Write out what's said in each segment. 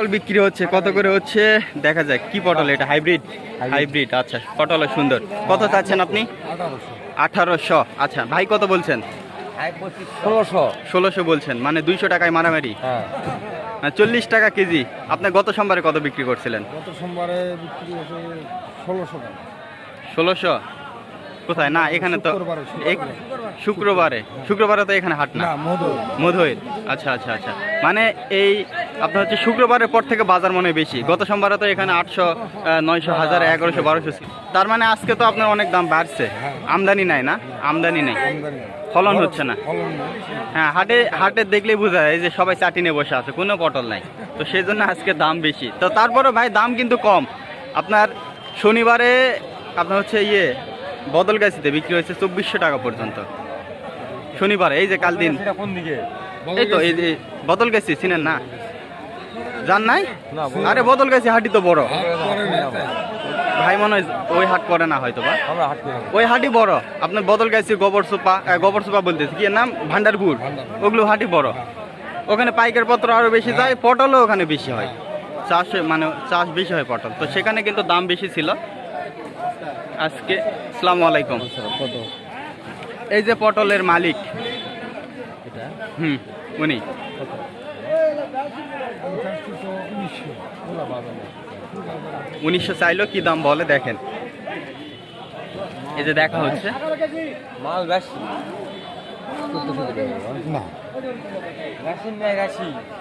পটল বিক্রি হচ্ছে কত করে হচ্ছে? দেখা যাক কি পটল এটা? হাইব্রিড? হাইব্রিড। আচ্ছা পটল সুন্দর। কত চাচ্ছেন আপনি? আঠারোশো। আচ্ছা ভাই কত বলছেন? ষোলোশো। ষোলোশো বলছেন মানে দুইশো টাকায় মারামারি? হ্যাঁ। চল্লিশ টাকা কেজি। আপনি গত সোমবারে কত বিক্রি করছিলেন? গত সোমবারে বিক্রি ষোলোশো ষোলোশো? কোথায়? না এখানে তো শুক্রবারে, শুক্রবারে। তো এখানে হাট না? না মধু মধুর। আচ্ছা আচ্ছা আচ্ছা। মানে এই আপনার হচ্ছে শুক্রবারের পর থেকে বাজার মনে বেশি। গত সোমবারে তো এখানে আটশো নয়শো হাজার এগারোশো বারোশো তার মানে আজকে তো আপনার অনেক দাম বাড়ছে। আমদানি নাই না? আমদানি নেই। ফলন হচ্ছে না। হ্যাঁ হাটে হাটে দেখলেই বোঝা যায় যে সবাই চাটি নিয়ে বসে আছে কোনো পটল নাই। তো সেই জন্য আজকে দাম বেশি। তো তারপরে ভাই দাম কিন্তু কম। আপনার শনিবারে আপনার হচ্ছে ইয়ে বদল গাছিতে বিক্রি হয়েছে চব্বিশশো টাকা পর্যন্ত। শনিবারে এই যে কাল দিন। এই তো এই যে বদল গেছি চিনেন না? জান নাই? আরে বদল গেছি হাঁটি তো বড়। ভাই। ভাই মনে হয় ওই হাট করে না হয়তো বা। ওই হাঁটি বড়। আপনার বদল গেছি গোবর সোপা গোবর সোপা বলতেছি। কি নাম? ভান্ডারপুর। ওগুলো হাটি বড়। ওখানে পাইকার পত্র আরও বেশি যায় পটলও ওখানে বেশি হয়। চাষ মানে চাষ বেশি হয় পটল। তো সেখানে কিন্তু দাম বেশি ছিল। আজকে আসসালামু আলাইকুম। কত এই যে পটলের মালিক। এটা? হুম উনি। উনিশশো চাইলো কি দাম বলে দেখেন। এই যে দেখা হচ্ছে। মাল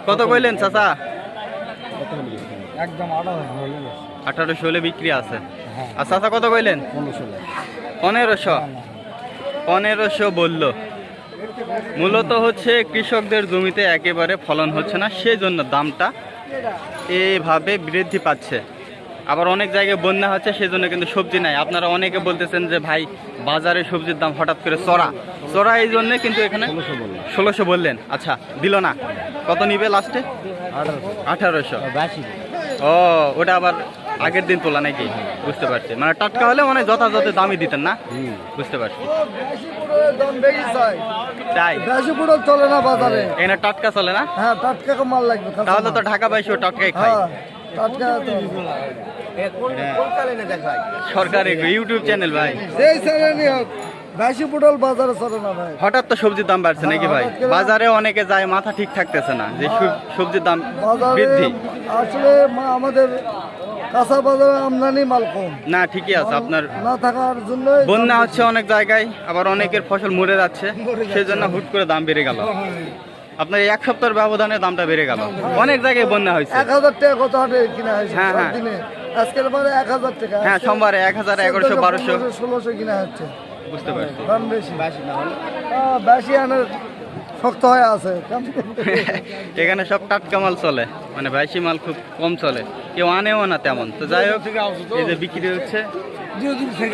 কত কইলেন চাচা? একদম আঠারোশো হলে বিক্রি আছে। আর চাচা কত কইলেন? পনেরোশো পনেরোশো। বলল মূলত হচ্ছে কৃষকদের জমিতে একেবারে ফলন হচ্ছে না সেই জন্য দামটা এইভাবে বৃদ্ধি পাচ্ছে। আবার অনেক জায়গায় বন্যা হচ্ছে সেই জন্য কিন্তু সবজি নাই। আপনারা অনেকে বলতেছেন যে ভাই বাজারে সবজির দাম হঠাৎ করে চড়া। চড়া এই জন্য কিন্তু এখানে ষোলোশো বললেন। আচ্ছা দিল না। কত নিবে লাস্টে? আঠারোশো। আঠারোশো। ও ওটা আবার আগের দিন তোলা নাকি? বুঝতে পারছি। মানে টাটকা হলে মানে যথাযথ দামই দিতেন না? বুঝতে পারছি। তাই? বেশি পুরো চলে না বাজারে এখানে টাটকা চলে না? হ্যাঁ টাটকা মাল লাগবে তাহলে তো ঢাকা বাইশও টাটকাই খাই টাটকা তো সরকারি ইউটিউব চ্যানেল ভাই। সেই শ্রেণি হোক বেশি পুটল বাজারে চলে না ভাই হঠাৎ তো সবজির দাম বাড়ছে নাকি ভাই? বাজারে অনেকে যায় মাথা ঠিক থাকতেছে না যে সবজির দাম বৃদ্ধি। আসলে আমাদের কাঁচা বাজারে আমদানি মাল কম। না ঠিকই আছে আপনার না থাকার জন্য বন্যা হচ্ছে অনেক জায়গায় আবার অনেকের ফসল মরে যাচ্ছে সেই জন্য হুট করে দাম বেড়ে গেল। আপনার এক সপ্তাহের ব্যবধানে দামটা বেড়ে গেল। অনেক জায়গায় বন্যা হয়েছে। এক হাজার টাকা কত হাটে কিনা হয়েছে হ্যাঁ, হ্যাঁ। আজকের বারে এক হাজার টাকা হ্যাঁ সোমবারে এক হাজার এগারোশো বারোশো। ষোলোশো কিনা হচ্ছে। বুঝতে পারছি। দাম বেশি। বেশি না বেশি আনার শক্ত হয়ে আছে। এখানে সব টাটকা মাল চলে। মানে বাইশি মাল খুব কম চলে। কেউ আনেও না তেমন। তো যাই হোক এই যে বিক্রি হচ্ছে।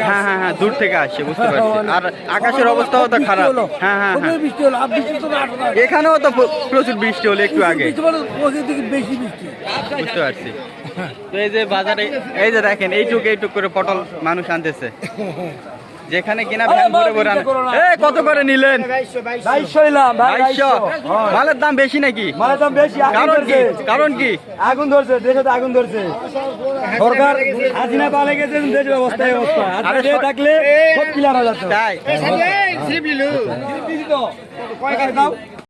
হ্যাঁ হ্যাঁ হ্যাঁ দূর থেকে আসছে বুঝতে পারছি। আর আকাশের অবস্থাও তো খারাপ। হ্যাঁ হ্যাঁ হ্যাঁ। বৃষ্টি হলো। আর বৃষ্টি তো না এখানেও তো প্রচুর বৃষ্টি হলো একটু আগে। বৃষ্টি পঁচিশ থেকে বেশি বৃষ্টি। বুঝতে পারছি। তো এই যে বাজারে এই যে দেখেন এইটুক এইটুক করে পটল মানুষ আনতেছে। যেখানে কিনা ভ্যান ভরে ভরে আনে এ কত করে নিলেন 2200 নিলাম বাইশশো মালের দাম বেশি নাকি মালের দাম বেশি কারণ কি কারণ কি আগুন ধরছে দেশে তো আগুন ধরছে সরকার আজিনা পালে গেছে দেশের অবস্থা এই অবস্থা আর যে থাকলে সব ক্লিয়ার হয়ে যাচ্ছে তাই কয় কার দাও